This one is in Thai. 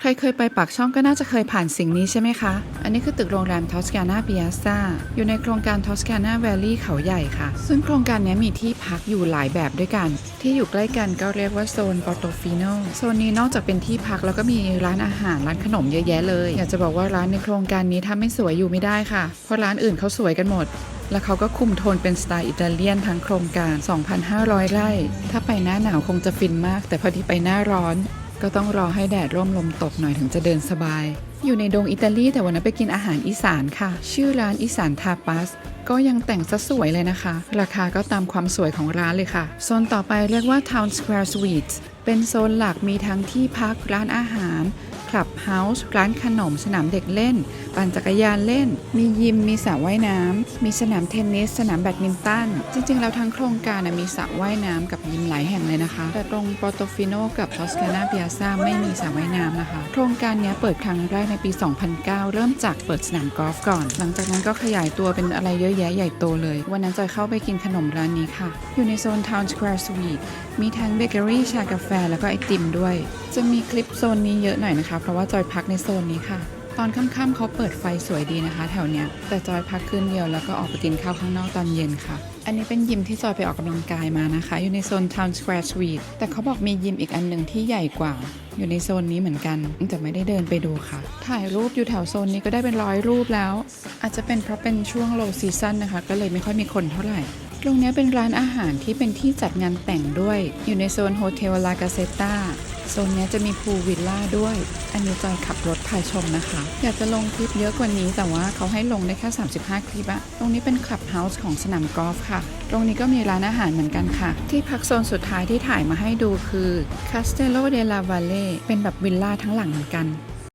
ใครเคยไปปากช่องก็น่าจะเคยผ่านสิ่งนี้ใช่ไหมคะ อันนี้คือตึกโรงแรมทอสกา n า p ิ a ซ a อยู่ในโครงการทอสกา n า Valley เขาใหญ่ค่ะ ซึ่งโครงการนี้มีที่พักอยู่หลายแบบด้วยกัน ที่อยู่ใกล้กันก็เรียกว่าโซนปอร์โตฟิโนโซนนี้นอกจากเป็นที่พักแล้วก็มีร้านอาหารร้านขนมเยอะแยะเลย อยากจะบอกว่าร้านในโครงการนี้ถ้าไม่สวยอยู่ไม่ได้ค่ะ เพราะร้านอื่นเขาสวยกันหมดแล้วเขาก็คุมโทนเป็นสไตล์อิตาเลียนทั้งโครงการ 2,500 ไร่ ถ้าไปหน้าหนาวคงจะฟินมาก แต่พอดีไปหน้าร้อน ก็ต้องรอให้แดดร่มลมตกหน่อยถึงจะเดินสบาย อยู่ในดงอิตาลีแต่วันนั้นไปกินอาหารอีสานค่ะ ชื่อร้านอีสานทาปาสก็ยังแต่งซะสวยเลยนะคะ ราคาก็ตามความสวยของร้านเลยค่ะ โซนต่อไปเรียกว่า Town Square Suites เป็นโซนหลักมีทั้งที่พักร้านอาหาร คลับเฮาส์ร้านขนมสนามเด็กเล่น ปั่นจักรยานเล่น มียิมมีสระว่ายน้ำมีสนามเทนนิส สนามแบดมินตัน จริงๆ แล้วทั้งโครงการมีสระว่ายน้ำกับยิมหลายแห่งเลยนะคะ แต่ตรงปอโตฟิโนกับทอสคานาเปียซาไม่มีสระว่ายน้ำนะคะ โครงการนี้เปิดครั้งแรกในปี 2009 เริ่มจากเปิดสนามกอล์ฟก่อน หลังจากนั้นก็ขยายตัวเป็นอะไรเยอะแยะใหญ่โตเลย วันนั้นจอยเข้าไปกินขนมร้านนี้ค่ะ อยู่ในโซน Town Square Suite มีทั้งเบเกอรี่ชากาแฟแล้วก็ไอติมด้วยจะมีคลิปโซนนี้เยอะหน่อยนะคะ เพราะว่าจอยพักในโซนนี้ค่ะ ตอนค่ำๆเขาเปิดไฟสวยดีนะคะ แถวเนี้ยแต่จอยพักคืนเดียวแล้วก็ออกไปกินข้าวข้างนอกตอนเย็นค่ะ อันนี้เป็นยิมที่จอยไปออกกำลังกายมานะคะ อยู่ในโซน Town Square Suite แต่เขาบอกมียิมอีกอันหนึ่งที่ใหญ่กว่า อยู่ในโซนนี้เหมือนกันแต่ไม่ได้เดินไปดูค่ะ ถ่ายรูปอยู่แถวโซนนี้ก็ได้เป็นร้อยรูปแล้ว อาจจะเป็นเพราะเป็นช่วง low season นะคะ ก็เลยไม่ค่อยมีคนเท่าไหร่ ตรงนี้เป็นร้านอาหารที่เป็นที่จัดงานแต่งด้วย อยู่ในโซนโฮเทลลากาเซตาโซนนี้จะมีพูลวิลล่าด้วย อันนี้จอยขับรถพาชมนะคะ อยากจะลงคลิปเยอะกว่านี้แต่ว่าเขาให้ลงได้แค่ 35 คลิปอะตรงนี้เป็นคลับเฮาส์ของสนามกอล์ฟค่ะ ตรงนี้ก็มีร้านอาหารเหมือนกันค่ะ ที่พักโซนสุดท้ายที่ถ่ายมาให้ดูคือ Castello della Valle เป็นแบบวิลล่าทั้งหลังเหมือนกัน